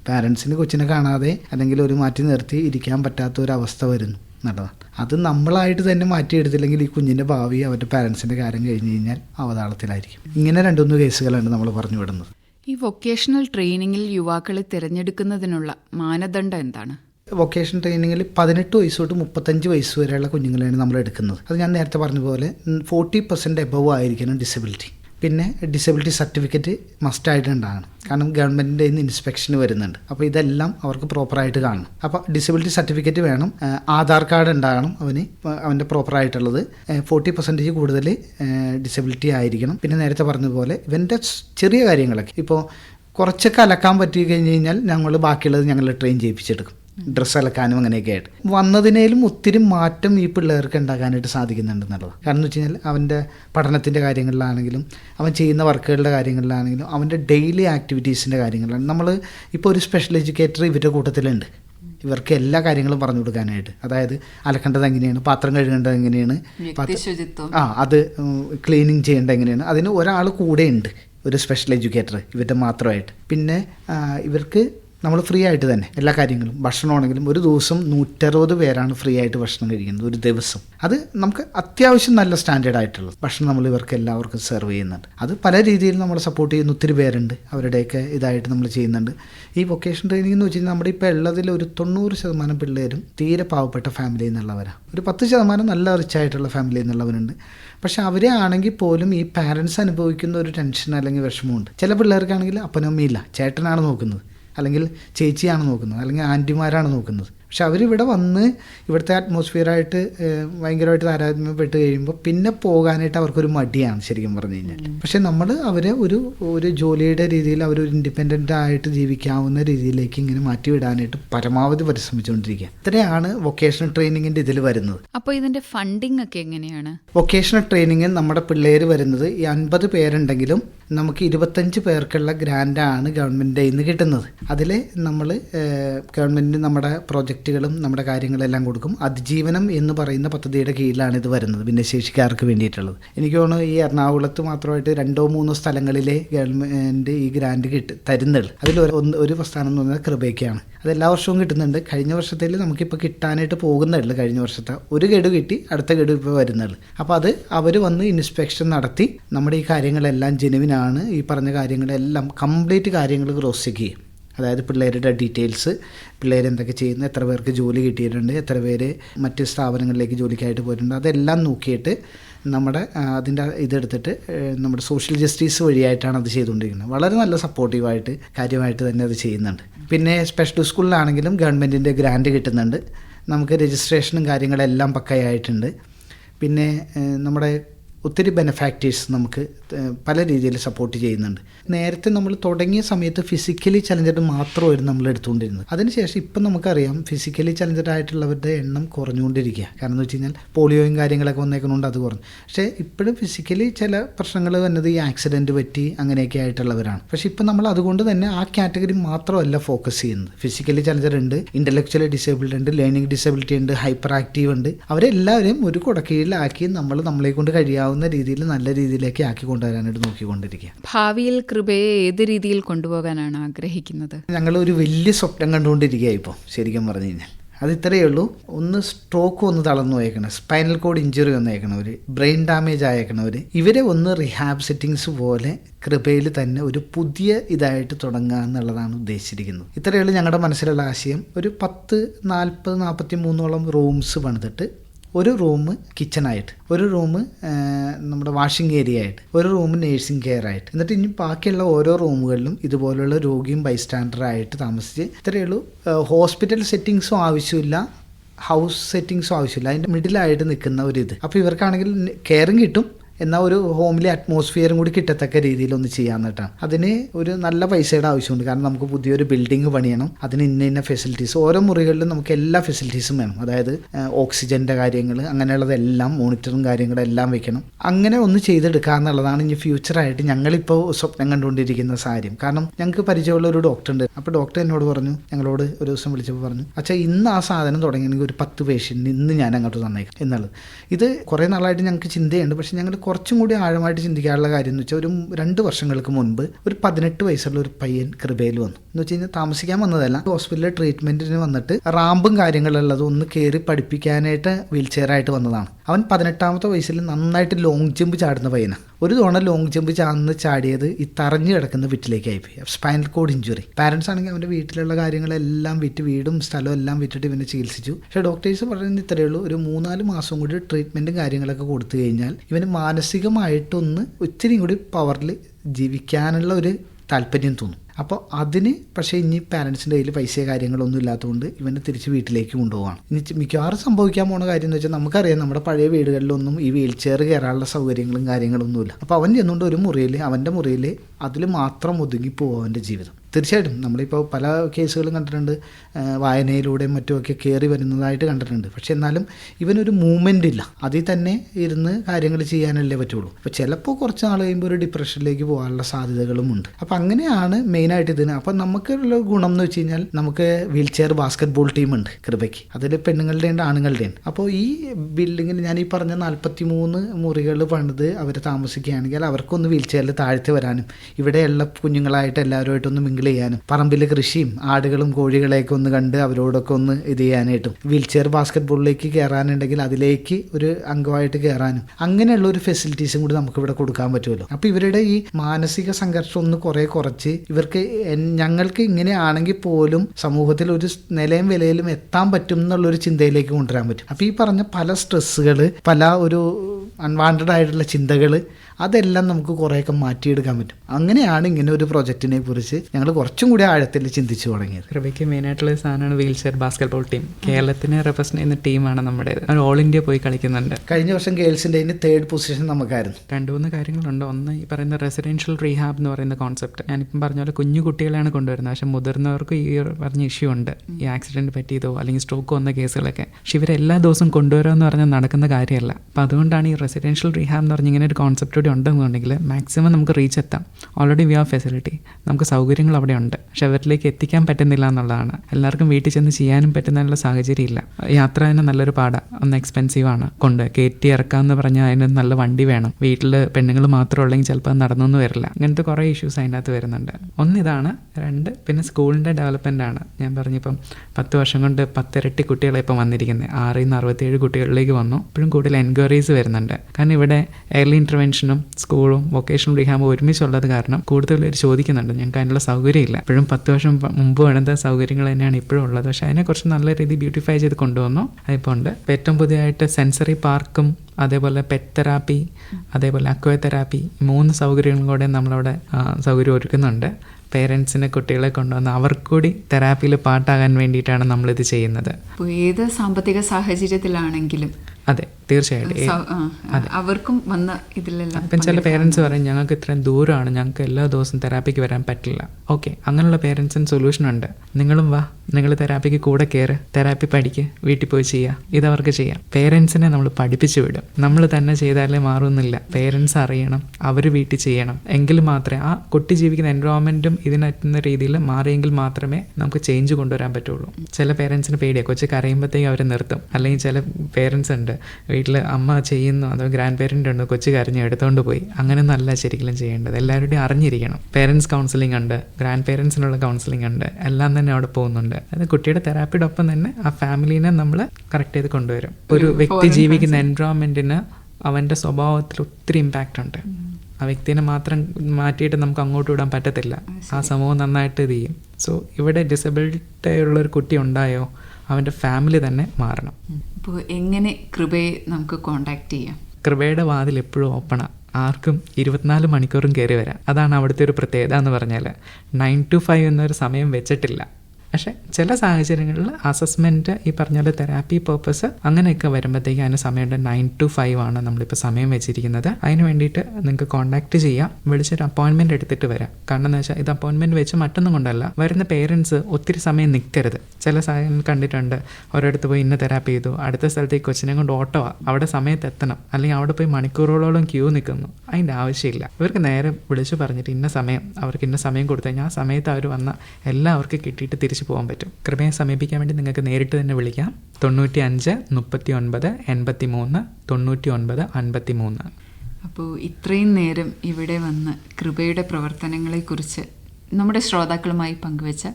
പാരൻസിന് കൊച്ചിനെ കാണാതെ അല്ലെങ്കിൽ ഒരു മാറ്റി നിർത്തി ഇരിക്കാൻ പറ്റാത്ത ഒരു അവസ്ഥ വരുന്നു. എന്നുള്ളതാണ് അത് നമ്മളായിട്ട് തന്നെ മാറ്റിയെടുത്തില്ലെങ്കിൽ ഈ കുഞ്ഞിന്റെ ഭാവി അവരുടെ പാരൻസിന്റെ കാര്യം കഴിഞ്ഞ് കഴിഞ്ഞാൽ അവതാളത്തിലായിരിക്കും. ഇങ്ങനെ രണ്ടുമൂന്ന് കേസുകളാണ് നമ്മൾ പറഞ്ഞു വിടുന്നത് ഈ വൊക്കേഷണൽ ട്രെയിനിങ്ങിൽ യുവാക്കളെ തിരഞ്ഞെടുക്കുന്നതിനുള്ള മാനദണ്ഡം എന്താണ്? വൊക്കേഷൻ ട്രെയിനിങ്ങിൽ പതിനെട്ട് വയസ്സ് തൊട്ട് മുപ്പത്തഞ്ച് വയസ്സ് വരെയുള്ള കുഞ്ഞുങ്ങളെയാണ് നമ്മൾ എടുക്കുന്നത്. അത് ഞാൻ നേരത്തെ പറഞ്ഞ പോലെ ഫോർട്ടി പെർസെന്റ് എബവ് ആയിരിക്കണം ഡിസബിലിറ്റി പിന്നെ ഡിസബിലിറ്റി സർട്ടിഫിക്കറ്റ് മസ്റ്റായിട്ട് ഉണ്ടാകണം. കാരണം ഗവൺമെന്റിന്റെ നിന്ന് ഇൻസ്പെക്ഷന് വരുന്നുണ്ട്. അപ്പോൾ ഇതെല്ലാം അവർക്ക് പ്രോപ്പറായിട്ട് കാണണം. അപ്പോൾ ഡിസബിലിറ്റി സർട്ടിഫിക്കറ്റ് വേണം. ആധാർ കാർഡ് ഉണ്ടാകണം അവന് അവന്റെ പ്രോപ്പറായിട്ടുള്ളത് ഫോർട്ടി പെർസെന്റേജ് കൂടുതൽ ഡിസബിലിറ്റി ആയിരിക്കണം. പിന്നെ നേരത്തെ പറഞ്ഞതുപോലെ ഇവന്റെ ചെറിയ കാര്യങ്ങളൊക്കെ. ഇപ്പോൾ കുറച്ചൊക്കെ അലക്കാൻ പറ്റി കഴിഞ്ഞ് കഴിഞ്ഞാൽ ഞങ്ങൾ ബാക്കിയുള്ളത് ഞങ്ങൾ ട്രെയിൻ ചെയ്യിപ്പിച്ചെടുക്കും. ഡ്രസ്സ് അലക്കാനും അങ്ങനെയൊക്കെ ആയിട്ട്. വന്നതിനേലും ഒത്തിരി മാറ്റം ഈ പിള്ളേർക്ക് ഉണ്ടാക്കാനായിട്ട് സാധിക്കുന്നുണ്ട് എന്നുള്ളത്. കാരണം എന്ന് വെച്ച് കഴിഞ്ഞാൽ അവന്റെ പഠനത്തിന്റെ കാര്യങ്ങളിലാണെങ്കിലും അവൻ ചെയ്യുന്ന വർക്കുകളുടെ കാര്യങ്ങളിലാണെങ്കിലും അവന്റെ ഡെയിലി ആക്ടിവിറ്റീസിന്റെ കാര്യങ്ങളിലാണ്. നമ്മൾ ഇപ്പോൾ ഒരു സ്പെഷ്യൽ എഡ്യൂക്കേറ്റർ ഇവരുടെ കൂട്ടത്തിലുണ്ട്. ഇവർക്ക് എല്ലാ കാര്യങ്ങളും പറഞ്ഞു കൊടുക്കാനായിട്ട്. അതായത് അലക്കേണ്ടത് എങ്ങനെയാണ് പാത്രം കഴുകേണ്ടത് എങ്ങനെയാണ് ആ അത് ക്ലീനിങ് ചെയ്യേണ്ടത് എങ്ങനെയാണ്. അതിന് ഒരാൾ കൂടെ ഉണ്ട് ഒരു സ്പെഷ്യൽ എഡ്യൂക്കേറ്റർ ഇവരുടെ മാത്രമായിട്ട്. പിന്നെ ഇവർക്ക് നമ്മൾ ഫ്രീ ആയിട്ട് തന്നെ എല്ലാ കാര്യങ്ങളും. ഭക്ഷണമാണെങ്കിലും ഒരു ദിവസം നൂറ്ററുപത് പേരാണ് ഫ്രീ ആയിട്ട് ഭക്ഷണം കഴിക്കുന്നത് ഒരു ദിവസം. അത് നമുക്ക് അത്യാവശ്യം നല്ല സ്റ്റാൻഡേർഡ് ആയിട്ടുള്ളത്. ഭക്ഷണം നമ്മൾ ഇവർക്ക് എല്ലാവർക്കും സെർവ് ചെയ്യുന്നുണ്ട്. അത് പല രീതിയിൽ നമ്മൾ സപ്പോർട്ട് ചെയ്യുന്ന. ഒത്തിരി പേരുണ്ട്. അവരുടെയൊക്കെ ഇതായിട്ട് നമ്മൾ ചെയ്യുന്നുണ്ട്. ഈ വൊക്കേഷൻ ട്രെയിനിങ് എന്ന് വെച്ച് കഴിഞ്ഞാൽ നമ്മുടെ ഇപ്പോൾ ഉള്ളതിൽ ഒരു തൊണ്ണൂറ് ശതമാനം പിള്ളേരും തീരെ പാവപ്പെട്ട ഫാമിലിയിൽ നിന്നുള്ളവരാണ് ഒരു പത്ത് ശതമാനം നല്ല റിച്ച് ആയിട്ടുള്ള ഫാമിലിയിൽ നിന്നുള്ളവരുണ്ട്. പക്ഷേ അവരെ ആണെങ്കിൽ പോലും ഈ പാരൻസ് അനുഭവിക്കുന്ന ഒരു ടെൻഷൻ അല്ലെങ്കിൽ വിഷമമുണ്ട്. ചില പിള്ളേർക്കാണെങ്കിൽ അപ്പനമ്മയില്ല ചേട്ടനാണ് നോക്കുന്നത്. അല്ലെങ്കിൽ ചേച്ചിയാണ് നോക്കുന്നത് അല്ലെങ്കിൽ ആന്റിമാരാണ് നോക്കുന്നത്. പക്ഷെ അവരിവിടെ വന്ന് ഇവിടുത്തെ അറ്റ്മോസ്ഫിയറായിട്ട് ഭയങ്കരമായിട്ട് താരതമ്യപ്പെട്ട് കഴിയുമ്പോൾ പിന്നെ പോകാനായിട്ട് അവർക്കൊരു മടിയാണ് ശരിക്കും പറഞ്ഞു കഴിഞ്ഞാൽ പക്ഷെ നമ്മൾ അവരെ ഒരു ഒരു ജോലിയുടെ രീതിയിൽ അവർ ഒരു ഇൻഡിപെൻഡന്റ് ആയിട്ട് ജീവിക്കാവുന്ന രീതിയിലേക്ക് ഇങ്ങനെ മാറ്റി വിടാനായിട്ട് പരമാവധി പരിശ്രമിച്ചുകൊണ്ടിരിക്കുക ഇത്രയാണ് വൊക്കേഷണൽ ട്രെയിനിങ്ങിന്റെ ഇതിൽ വരുന്നത്. അപ്പോൾ ഇതിന്റെ ഫണ്ടിങ് ഒക്കെ എങ്ങനെയാണ്? വൊക്കേഷണൽ ട്രെയിനിങ് നമ്മുടെ പിള്ളേർ വരുന്നത് ഈ അൻപത് പേരുണ്ടെങ്കിലും നമുക്ക് ഇരുപത്തഞ്ച് പേർക്കുള്ള ഗ്രാൻഡാണ് ഗവൺമെന്റിന്റെ നിന്ന് കിട്ടുന്നത്. അതിൽ നമ്മൾ ഗവൺമെന്റ് നമ്മുടെ പ്രോജക്റ്റുകളും നമ്മുടെ കാര്യങ്ങളെല്ലാം കൊടുക്കും. അതിജീവനം എന്ന് പറയുന്ന പദ്ധതിയുടെ കീഴിലാണ് ഇത് വരുന്നത് ഭിന്നശേഷിക്കാർക്ക് വേണ്ടിയിട്ടുള്ളത്. എനിക്ക് തോന്നുന്നു ഈ എറണാകുളത്ത് മാത്രമായിട്ട് രണ്ടോ മൂന്നോ സ്ഥലങ്ങളിലെ ഗവൺമെന്റ് ഈ ഗ്രാൻഡ് കിട്ടി തരുന്നുള്ളൂ അതിൽ ഒരു പ്രസ്ഥാനം എന്ന് പറയുന്നത് കൃപയ്ക്കാണ്. അത് എല്ലാ വർഷവും കിട്ടുന്നുണ്ട്. കഴിഞ്ഞ വർഷത്തിൽ നമുക്കിപ്പോൾ കിട്ടാനായിട്ട് പോകുന്നുള്ളൂ കഴിഞ്ഞ വർഷത്തെ. ഒരു ഗഡു കിട്ടി അടുത്ത ഗഡു ഇപ്പോൾ വരുന്നുള്ളൂ അപ്പോൾ അത് അവർ വന്ന് ഇൻസ്പെക്ഷൻ നടത്തി നമ്മുടെ ഈ കാര്യങ്ങളെല്ലാം ജെനുവിനാണ് ഈ പറഞ്ഞ കാര്യങ്ങളെല്ലാം കംപ്ലീറ്റ് കാര്യങ്ങൾ ക്രോസ് ചെക്ക് ചെയ്യും. അതായത് പിള്ളേരുടെ ഡീറ്റെയിൽസ് പിള്ളേരെന്തൊക്കെ ചെയ്യുന്നു എത്ര പേർക്ക് ജോലി കിട്ടിയിട്ടുണ്ട് എത്ര പേര് മറ്റ് സ്ഥാപനങ്ങളിലേക്ക് ജോലിക്കായിട്ട് പോയിട്ടുണ്ട് അതെല്ലാം നോക്കിയിട്ട് നമ്മുടെ അതിന്റെ ഇതെടുത്തിട്ട് നമ്മുടെ സോഷ്യൽ ജസ്റ്റിസ് വഴിയായിട്ടാണ് അത് ചെയ്തുകൊണ്ടിരിക്കുന്നത്. വളരെ നല്ല സപ്പോർട്ടീവായിട്ട് കാര്യമായിട്ട് തന്നെ അത് ചെയ്യുന്നുണ്ട്. പിന്നെ സ്പെഷ്യൽ സ്കൂളിലാണെങ്കിലും ഗവൺമെന്റിന്റെ ഗ്രാൻഡ് കിട്ടുന്നുണ്ട്. നമുക്ക് രജിസ്ട്രേഷനും കാര്യങ്ങളെല്ലാം പക്കയായിട്ടുണ്ട്. പിന്നെ നമ്മുടെ ഒത്തിരി ബെനഫാക്റ്റേഴ്സ് നമുക്ക് പല രീതിയിൽ സപ്പോർട്ട് ചെയ്യുന്നുണ്ട്. നേരത്തെ നമ്മൾ തുടങ്ങിയ സമയത്ത് ഫിസിക്കലി ചലഞ്ചഡ് മാത്രമായിരുന്നു നമ്മൾ എടുത്തുകൊണ്ടിരുന്നത്. അതിനുശേഷം ഇപ്പം നമുക്കറിയാം ഫിസിക്കലി ചലഞ്ചഡ് ആയിട്ടുള്ളവരുടെ എണ്ണം കുറഞ്ഞുകൊണ്ടിരിക്കുക. കാരണം എന്ന് വെച്ച് കഴിഞ്ഞാൽ പോളിയോയും കാര്യങ്ങളൊക്കെ വന്നേക്കുന്നതുകൊണ്ട് അത് കുറഞ്ഞു. പക്ഷേ ഇപ്പോഴും ഫിസിക്കലി ചില പ്രശ്നങ്ങൾ വന്നത് ഈ ആക്സിഡന്റ് പറ്റി അങ്ങനെയൊക്കെ ആയിട്ടുള്ളവരാണ്. പക്ഷേ ഇപ്പം നമ്മൾ അതുകൊണ്ട് തന്നെ ആ കാറ്റഗറി മാത്രമല്ല ഫോക്കസ് ചെയ്യുന്നത്. ഫിസിക്കലി ചലഞ്ചഡ് ഉണ്ട് ഇന്റലക്ച്വലി ഡിസേബിൾഡ് ഉണ്ട് ലേണിംഗ് ഡിസബിലിറ്റി ഉണ്ട് ഹൈപ്പർ ആക്റ്റീവ് ഉണ്ട്. അവരെല്ലാവരെയും ഒരു കുടക്കീഴിലാക്കി നമ്മൾ നമ്മളെ കൊണ്ട് കഴിയാവുന്ന രീതിയിൽ നല്ല രീതിയിലേക്ക് ആക്കി കൊണ്ടുവരാനായിട്ട് നോക്കിക്കൊണ്ടിരിക്കുക. ഭാവിയിൽ കൃപയെ ഏത് രീതിയിൽ കൊണ്ടുപോകാനാണ് ആഗ്രഹിക്കുന്നത്? ഞങ്ങൾ ഒരു വലിയ സ്വപ്നം കണ്ടുകൊണ്ടിരിക്കുക ഇപ്പോൾ ശരിക്കും പറഞ്ഞു കഴിഞ്ഞാൽ. അത് ഇത്രയേ ഉള്ളൂ. ഒന്ന് സ്ട്രോക്ക് ഒന്ന് തളർന്നു പോയേക്കണം സ്പൈനൽ കോഡ് ഇഞ്ചുറി വന്നേക്കണവർ ബ്രെയിൻ ഡാമേജ് ആയേക്കണവർ ഇവരെ ഒന്ന് റിഹാബ് സെറ്റിങ്സ് പോലെ കൃപയിൽ തന്നെ ഒരു പുതിയ ഇതായിട്ട് തുടങ്ങുക എന്നുള്ളതാണ് ഉദ്ദേശിച്ചിരിക്കുന്നത്. ഇത്രയേ ഉള്ളൂ ഞങ്ങളുടെ മനസ്സിലുള്ള ആശയം. ഒരു പത്ത് നാൽപ്പത് നാൽപ്പത്തി മൂന്നോളം റൂംസ് പണിതിട്ട് ഒരു റൂം കിച്ചണായിട്ട് ഒരു റൂം നമ്മുടെ വാഷിംഗ് ഏരിയ ആയിട്ട് ഒരു റൂം നേഴ്സിംഗ് കെയർ ആയിട്ട്. എന്നിട്ട് ഇനി ബാക്കിയുള്ള ഓരോ റൂമുകളിലും ഇതുപോലുള്ള രോഗിയും ബൈസ്റ്റാൻഡറായിട്ട് താമസിച്ച് ഇത്രയേ ഉള്ളൂ. ഹോസ്പിറ്റൽ സെറ്റിങ്സും ആവശ്യമില്ല ഹൗസ് സെറ്റിങ്സും ആവശ്യമില്ല. അതിന്റെ മിഡിലായിട്ട് നിൽക്കുന്ന ഒരു ഇത് അപ്പോൾ ഇവർക്കാണെങ്കിൽ കെയറും കിട്ടും എന്നാൽ ഒരു ഹോമിലെ അറ്റ്മോസ്ഫിയറും കൂടി കിട്ടത്തക്ക രീതിയിൽ ഒന്ന് ചെയ്യാന്നിട്ടാണ് അതിന് ഒരു നല്ല പൈസയുടെ ആവശ്യമുണ്ട്. കാരണം നമുക്ക് പുതിയൊരു ബിൽഡിംഗ് പണിയണം. അതിന് ഇന്ന ഇന്ന ഫെസിലിറ്റീസ് ഓരോ മുറികളിലും നമുക്ക് എല്ലാ ഫെസിലിറ്റീസും വേണം. അതായത് ഓക്സിജന്റെ കാര്യങ്ങൾ അങ്ങനെയുള്ളതെല്ലാം മോണിറ്ററും കാര്യങ്ങളും എല്ലാം വെക്കണം. അങ്ങനെ ഒന്ന് ചെയ്തെടുക്കുക എന്നുള്ളതാണ് ഇനി ഫ്യൂച്ചറായിട്ട് ഞങ്ങളിപ്പോൾ സ്വപ്നം കണ്ടുകൊണ്ടിരിക്കുന്ന കാര്യം കാരണം ഞങ്ങൾക്ക് പരിചയമുള്ള ഒരു ഡോക്ടർ ഉണ്ട്. അപ്പോൾ ഡോക്ടർ എന്നോട് പറഞ്ഞു ഞങ്ങളോട് ഒരു ദിവസം വിളിച്ചപ്പോൾ പറഞ്ഞു അച്ഛാ ഇന്ന് ആ സാധനം തുടങ്ങിയെങ്കിൽ ഒരു പത്ത് പേഷ്യന്റ് ഇന്ന് ഞാൻ അങ്ങോട്ട് തന്നേക്കാം എന്നുള്ളത്. ഇത് കുറേ നാളായിട്ട് ഞങ്ങൾക്ക് ചിന്തയുണ്ട്. പക്ഷേ ഞങ്ങൾ കുറച്ചും കൂടി ആഴമായിട്ട് ചിന്തിക്കാനുള്ള കാര്യം എന്ന് വെച്ചാൽ ഒരു രണ്ട് വർഷങ്ങൾക്ക് മുൻപ് ഒരു പതിനെട്ട് വയസ്സുള്ള ഒരു പയ്യൻ കൃപയിൽ വന്നു. എന്ന് വെച്ച് കഴിഞ്ഞാൽ താമസിക്കാൻ വന്നതല്ല. ഹോസ്പിറ്റലിലെ ട്രീറ്റ്മെന്റിന് വന്നിട്ട് റാമ്പും കാര്യങ്ങളുള്ളത് ഒന്ന് കയറി പഠിപ്പിക്കാനായിട്ട് വീൽ ചെയറായിട്ട് വന്നതാണ്. അവൻ പതിനെട്ടാമത്തെ വയസ്സിൽ നന്നായിട്ട് ലോങ് ജമ്പ് ചാടുന്ന പയ്യനാണ് ഒരു തവണ ലോങ് ജമ്പ് ചാന്ന് ചാടിയത് ഈ തറഞ്ഞു കിടക്കുന്ന വീട്ടിലേക്കായി പോയി സ്പൈനൽ കോഡ് ഇഞ്ചുറി പാരൻസ് ആണെങ്കിൽ അവന്റെ വീട്ടിലുള്ള കാര്യങ്ങളെല്ലാം വിറ്റ് വീടും സ്ഥലവും എല്ലാം വിറ്റിട്ട് ഇവനെ ചികിത്സിച്ചു. പക്ഷേ ഡോക്ടേഴ്സ് പറയുന്നത് ഇത്രയേ ഉള്ളൂ ഒരു മൂന്നാൽ മാസം കൂടി ട്രീറ്റ്മെന്റും കാര്യങ്ങളൊക്കെ കൊടുത്തു കഴിഞ്ഞാൽ ഇവന് മാനസികമായിട്ടൊന്ന് ഒത്തിരി കൂടി പവറിൽ ജീവിക്കാനുള്ള ഒരു താല്പര്യം തോന്നും. അപ്പോൾ അതിന് പക്ഷേ ഇനി പാരൻസിന്റെ കയ്യിൽ പൈസ കാര്യങ്ങളൊന്നും ഇല്ലാത്തതുകൊണ്ട് ഇവനെ തിരിച്ച് വീട്ടിലേക്ക് കൊണ്ടുപോവാണ്. ഇനി മിക്കവാറും സംഭവിക്കാൻ പോണ കാര്യം എന്ന് വെച്ചാൽ നമുക്കറിയാം നമ്മുടെ പഴയ വീടുകളിലൊന്നും ഈ വീൽ ചെയർ കയറാനുള്ള സൗകര്യങ്ങളും കാര്യങ്ങളൊന്നുമില്ല. അപ്പോൾ അവൻ ചെന്നുകൊണ്ട് ഒരു മുറിയിൽ അവന്റെ മുറിയിൽ അതിൽ മാത്രം ഒതുങ്ങിപ്പോവും അവന്റെ ജീവിതം. തീർച്ചയായിട്ടും. നമ്മളിപ്പോൾ പല കേസുകളും കണ്ടിട്ടുണ്ട്. വായനയിലൂടെയും മറ്റുമൊക്കെ കയറി വരുന്നതായിട്ട് കണ്ടിട്ടുണ്ട്. പക്ഷെ എന്നാലും ഇവനൊരു മൂവ്മെന്റ് ഇല്ല അതിൽ തന്നെ ഇരുന്ന് കാര്യങ്ങൾ ചെയ്യാനല്ലേ പറ്റുള്ളൂ. അപ്പോൾ ചിലപ്പോൾ കുറച്ച് നാൾ കഴിയുമ്പോൾ ഒരു ഡിപ്രഷനിലേക്ക് പോകാനുള്ള സാധ്യതകളും ഉണ്ട്. അപ്പോൾ അങ്ങനെയാണ് മെയിനായിട്ട് ഇതിന്. അപ്പോൾ നമുക്കുള്ള ഗുണം എന്ന് വെച്ച് കഴിഞ്ഞാൽ നമുക്ക് വീൽ ചെയർ ബാസ്കറ്റ് ബോൾ ടീമുണ്ട് കൃപയ്ക്ക്. അതിൽ പെണ്ണുങ്ങളുടെ ഉണ്ട് ആണുങ്ങളുടെ ഉണ്ട് അപ്പോൾ ഈ ബിൽഡിങ്ങിൽ ഞാൻ ഈ പറഞ്ഞ നാൽപ്പത്തി മൂന്ന് മുറികൾ പണിത് അവർ താമസിക്കുകയാണെങ്കിൽ അവർക്കൊന്ന് വീൽ ചെയറിൽ താഴ്ത്തി വരാനും ഇവിടെയുള്ള കുഞ്ഞുങ്ങളായിട്ട് എല്ലാവരുമായിട്ടൊന്ന് മിങ്കിൾ ചെയ്യാനും പറമ്പിൽ കൃഷിയും ആടുകളും കോഴികളെയൊക്കെ ഒന്ന് കണ്ട് അവരോടൊക്കെ ഒന്ന് ഇത് ചെയ്യാനായിട്ടും. വീൽ ചെയർ ബാസ്കറ്റ് ബോളിലേക്ക് കയറാനുണ്ടെങ്കിൽ അതിലേക്ക് ഒരു അംഗമായിട്ട് കയറാനും അങ്ങനെയുള്ള ഒരു ഫെസിലിറ്റീസും കൂടി നമുക്ക് ഇവിടെ കൊടുക്കാൻ പറ്റുമല്ലോ. അപ്പോൾ ഇവരുടെ ഈ മാനസിക സംഘർഷം ഒന്ന് കുറേ കുറച്ച് ഇവർക്ക് ഞങ്ങൾക്ക് ഇങ്ങനെ ആണെങ്കിൽ പോലും സമൂഹത്തിൽ ഒരു നിലയും വിലയിലും എത്താൻ പറ്റും എന്നുള്ള ഒരു ചിന്തയിലേക്ക് കൊണ്ടുവരാൻ പറ്റും. അപ്പോൾ ഈ പറഞ്ഞ പല സ്ട്രെസ്സുകൾ പല ഒരു അൺവാണ്ടഡ് ആയിട്ടുള്ള ചിന്തകൾ അതെല്ലാം നമുക്ക് കുറേയൊക്കെ മാറ്റിയെടുക്കാൻ പറ്റും. അങ്ങനെയാണ് ഇങ്ങനെ ഒരു പ്രൊജക്റ്റിനെ കുറിച്ച് ഞങ്ങൾ കുറച്ചും കൂടി ആഴത്തിൽ ചിന്തിച്ചു തുടങ്ങിയത്. കൃപയ്ക്ക് മെയിൻ ആയിട്ടുള്ള സാധനമാണ് wheel chair basketball team കേരളത്തിനെ റെപ്രസെന്റ് ചെയ്യുന്ന ടീമാണ് നമ്മുടെ ഓൾ ഇന്ത്യ പോയി കളിക്കുന്നുണ്ട്. കഴിഞ്ഞ വർഷം ഗേൾസിന്റെ അതിന് തേർഡ് പൊസിഷൻ നമുക്കായിരുന്നു. രണ്ട് മൂന്ന് കാര്യങ്ങളുണ്ട്. ഒന്ന് ഈ പറയുന്ന റെസിഡൻഷ്യൽ റീഹാബ് എന്ന് പറയുന്ന കോൺസെപ്റ്റ് ഞാനിപ്പം പറഞ്ഞ പോലെ കുഞ്ഞു കുട്ടികളെയാണ് കൊണ്ടുവരുന്നത്. പക്ഷെ മുതിർന്നവർക്ക് ഈ പറഞ്ഞ ഇഷ്യൂ ഉണ്ട്. ഈ ആക്സിഡന്റ് പറ്റിയതോ അല്ലെങ്കിൽ സ്ട്രോക്ക് വന്ന കേസുകളൊക്കെ. പക്ഷെ ഇവരെല്ലാ ദിവസവും കൊണ്ടുവരാമെന്ന് പറഞ്ഞാൽ നടക്കുന്ന കാര്യമല്ല. അപ്പം അതുകൊണ്ടാണ് ഈ റെസിഡൻഷ്യൽ റീഹാബ് എന്ന് പറഞ്ഞ ഇങ്ങനെ ഒരു കോൺസെപ്റ്റ് കൂടി ഉണ്ടെന്നുണ്ടെങ്കിൽ മാക്സിമം നമുക്ക് റീച്ച് എത്താം. ഓൾറെഡി വി ആർ ഫെസിലിറ്റി നമുക്ക് സൗകര്യങ്ങൾ അവിടെ ഉണ്ട്. പക്ഷെ അവരിലേക്ക് എത്തിക്കാൻ പറ്റുന്നില്ല എന്നുള്ളതാണ്. എല്ലാവർക്കും വീട്ടിൽ ചെന്ന് ചെയ്യാനും പറ്റുന്നതിനുള്ള സാഹചര്യം ഇല്ല. യാത്ര തന്നെ നല്ലൊരു പാടാണ് ഒന്ന് എക്സ്പെൻസീവ് ആണ്. കൊണ്ട് കയറ്റി ഇറക്കാമെന്ന് പറഞ്ഞാൽ അതിന് നല്ല വണ്ടി വേണം. വീട്ടിൽ പെണ്ണുങ്ങൾ മാത്രം ഉള്ളെങ്കിൽ ചിലപ്പോൾ നടന്നൊന്നും വരില്ല. അങ്ങനത്തെ കുറേ ഇഷ്യൂസ് അതിന്റെ അകത്ത് വരുന്നുണ്ട് ഒന്നിതാണ് രണ്ട് പിന്നെ സ്കൂളിന്റെ ഡെവലപ്മെന്റ് ആണ്. ഞാൻ പറഞ്ഞിപ്പം പത്ത് വർഷം കൊണ്ട് പത്തിരട്ടി കുട്ടികളെ ഇപ്പം വന്നിരിക്കുന്നത് ആറിൽ നിന്ന് അറുപത്തേഴ് കുട്ടികളിലേക്ക് വന്നു. ഇപ്പോഴും കൂടുതൽ എൻക്വയറീസ് വരുന്നുണ്ട്. കാരണം ഇവിടെ ഏർലി ഇന്റർവെൻഷനും സ്കൂളും വൊക്കേഷണൽ റീഹാബും ഒരുമിച്ചുള്ളത് കാരണം കൂടുതൽ പേര് ചോദിക്കുന്നുണ്ട്. ഞങ്ങൾക്ക് അതിനുള്ള സൗകര്യമില്ല. ഇപ്പോഴും പത്ത് വർഷം മുമ്പ് വേണ്ട സൗകര്യങ്ങൾ തന്നെയാണ് ഇപ്പോഴും ഉള്ളത്. പക്ഷേ അതിനെ കുറച്ച് നല്ല രീതി ബ്യൂട്ടിഫൈ ചെയ്ത് കൊണ്ടുവന്നു. അതിപ്പോൾ ഉണ്ട്. ഏറ്റവും പുതിയതായിട്ട് സെൻസറി പാർക്കും അതേപോലെ പെറ്റ് തെറാപ്പി അതേപോലെ അക്വ തെറാപ്പി മൂന്ന് സൗകര്യങ്ങളും കൂടെ നമ്മളവിടെ സൗകര്യം ഒരുക്കുന്നുണ്ട്. പേരൻസിന് കുട്ടികളെ കൊണ്ടുവന്ന് അവർക്കൂടി തെറാപ്പിയിൽ പാട്ടാകാൻ വേണ്ടിയിട്ടാണ് നമ്മളിത് ചെയ്യുന്നത്. ഏത് സാമ്പത്തിക സാഹചര്യത്തിലാണെങ്കിലും അതെ. തീർച്ചയായിട്ടും. അവർക്കും വന്ന ഇതിലെല്ലാം ഇപ്പം ചില പേരൻസ് പറയും ഞങ്ങൾക്ക് ഇത്രയും ദൂരമാണ് ഞങ്ങൾക്ക് എല്ലാ ദിവസവും തെറാപ്പിക്ക് വരാൻ പറ്റില്ല. ഓക്കെ അങ്ങനെയുള്ള പേരൻസിന് സൊല്യൂഷൻ ഉണ്ട്. നിങ്ങളും വാ നിങ്ങൾ തെറാപ്പിക്ക് കൂടെ കയറ് തെറാപ്പി പഠിക്ക് വീട്ടിൽ പോയി ചെയ്യുക ഇതവർക്ക് ചെയ്യാം. പേരൻസിനെ നമ്മൾ പഠിപ്പിച്ചു വിടും. നമ്മൾ തന്നെ ചെയ്താലേ മാറുന്നില്ല. പേരൻസ് അറിയണം അവർ വീട്ടിൽ ചെയ്യണം. എങ്കിൽ മാത്രമേ ആ കുട്ടി ജീവിക്കുന്ന എൻവയോൺമെന്റും ഇതിനെത്തുന്ന രീതിയിൽ മാറിയെങ്കിൽ മാത്രമേ നമുക്ക് ചേഞ്ച് കൊണ്ടുവരാൻ പറ്റുള്ളൂ. ചില പേരൻസിന് പേടിയാണ് കൊച്ചു കരയുമ്പോഴത്തേക്കും അവർ നിർത്തും. അല്ലെങ്കിൽ ചില പേരൻസ് ഉണ്ട് വീട്ടിൽ അമ്മ ചെയ്യുന്നു അതോ ഗ്രാൻഡ് പേരന്റ് ഉണ്ട് കൊച്ചു കരഞ്ഞു എടുത്തുകൊണ്ട് പോയി. അങ്ങനെ അല്ല ശരിക്കും ചെയ്യേണ്ടത്. എല്ലാവരുടെയും അറിഞ്ഞിരിക്കണം. പേരൻസ് കൗൺസിലിംഗ് ഉണ്ട് ഗ്രാൻഡ് പേരൻസിനുള്ള കൗൺസിലിംഗ് ഉണ്ട് എല്ലാം തന്നെ അവിടെ പോകുന്നുണ്ട്. അത് കുട്ടിയുടെ തെറാപ്പിയോടൊപ്പം തന്നെ ആ ഫാമിലിനെ നമ്മൾ കറക്റ്റ് ചെയ്ത് കൊണ്ടുവരും. ഒരു വ്യക്തി ജീവിക്കുന്ന എൻവറോൺമെന്റിന് അവന്റെ സ്വഭാവത്തിൽ ഒത്തിരി ഇമ്പാക്റ്റ് ഉണ്ട്. ആ വ്യക്തിനെ മാത്രം മാറ്റിയിട്ട് നമുക്ക് അങ്ങോട്ട് വിടാൻ പറ്റത്തില്ല. ആ സമൂഹം നന്നായിട്ട് ഇത് ചെയ്യും. സോ ഇവിടെ ഡിസബിലിറ്റി ഉള്ള ഒരു കുട്ടി ഉണ്ടായോ അവന്റെ ഫാമിലി തന്നെ മാറണം. അപ്പോൾ എങ്ങനെ കൃപയെ നമുക്ക് കോണ്ടാക്ട് ചെയ്യാം? കൃപയുടെ വാതിൽ എപ്പോഴും ഓപ്പണാണ് ആർക്കും ഇരുപത്തിനാല് മണിക്കൂറും കയറി വരാം. അതാണ് അവിടുത്തെ ഒരു പ്രത്യേകത എന്ന് പറഞ്ഞാൽ നയൻ ടു ഫൈവ് എന്നൊരു സമയം വെച്ചിട്ടില്ല. പക്ഷെ ചില സാഹചര്യങ്ങളിൽ അസസ്മെന്റ് ഈ പറഞ്ഞ പോലെ തെറാപ്പി പേർപ്പസ് അങ്ങനെയൊക്കെ വരുമ്പോഴത്തേക്ക് അതിന് സമയമുണ്ട്. നയൻ ടു ഫൈവ് ആണ് നമ്മളിപ്പോൾ സമയം വെച്ചിരിക്കുന്നത്. അതിന് വേണ്ടിയിട്ട് നിങ്ങൾക്ക് കോൺടാക്ട് ചെയ്യാം. വിളിച്ചൊരു അപ്പോയിൻമെന്റ് എടുത്തിട്ട് വരാം. കാരണം എന്ന് വെച്ചാൽ ഇത് അപ്പോയിൻമെന്റ് വെച്ച് മറ്റൊന്നും കൊണ്ടല്ല. വരുന്ന പേരൻസ് ഒത്തിരി സമയം നിൽക്കരുത് ചില സാഹചര്യം കണ്ടിട്ടുണ്ട്. ഒരിടത്ത് പോയി ഇന്ന തെറാപ്പി ചെയ്തു. അടുത്ത സ്ഥലത്തേക്ക് കൊച്ചിനെ കൊണ്ട് ഓട്ടോ അവിടെ സമയത്ത് എത്തണം. അല്ലെങ്കിൽ അവിടെ പോയി മണിക്കൂറുകളോളം ക്യൂ നിൽക്കുന്നു അതിന്റെ ആവശ്യമില്ല. ഇവർക്ക് നേരെ വിളിച്ചു പറഞ്ഞിട്ട് ഇന്ന സമയം അവർക്ക് ഇന്ന സമയം കൊടുത്തു കഴിഞ്ഞാൽ ആ സമയത്ത് അവർ വന്ന എല്ലാവർക്കും കിട്ടിയിട്ട് തിരിച്ചു പോകാൻ പറ്റും. കൃപയെ സമീപിക്കാൻ വേണ്ടി നിങ്ങൾക്ക് നേരിട്ട് തന്നെ വിളിക്കാം. തൊണ്ണൂറ്റി അഞ്ച് മുപ്പത്തി ഒൻപത് എൺപത്തി മൂന്ന് തൊണ്ണൂറ്റി ഒൻപത് അൻപത്തി മൂന്ന് അപ്പോൾ ഇത്രയും നേരം ഇവിടെ വന്ന് കൃപയുടെ പ്രവർത്തനങ്ങളെക്കുറിച്ച് നമ്മുടെ ശ്രോതാക്കളുമായി പങ്കുവച്ച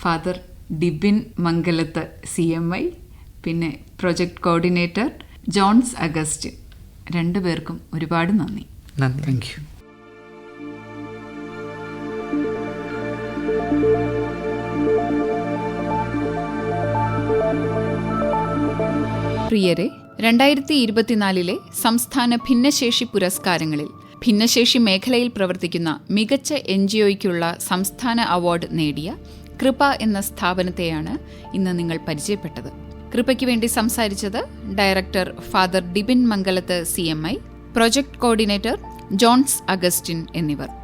father Dibin Mangalath C M I പിന്നെ പ്രൊജക്ട് കോർഡിനേറ്റർ ജോൺസ് അഗസ്റ്റിൻ രണ്ടുപേർക്കും ഒരുപാട് നന്ദി. നന്ദി. താങ്ക് യു പ്രിയരെ രണ്ടായിരത്തി ഇരുപത്തിനാലിലെ സംസ്ഥാന ഭിന്നശേഷി പുരസ്കാരങ്ങളിൽ ഭിന്നശേഷി മേഖലയിൽ പ്രവർത്തിക്കുന്ന മികച്ച എൻ ജി ഒയ്ക്കുള്ള സംസ്ഥാന അവാർഡ് നേടിയ കൃപ എന്ന സ്ഥാപനത്തെയാണ് ഇന്ന് നിങ്ങൾ പരിചയപ്പെട്ടത്. കൃപയ്ക്ക് വേണ്ടി സംസാരിച്ചത് director father Dibin Mangalath C M I project coordinator Johns Augustine എന്നിവർ.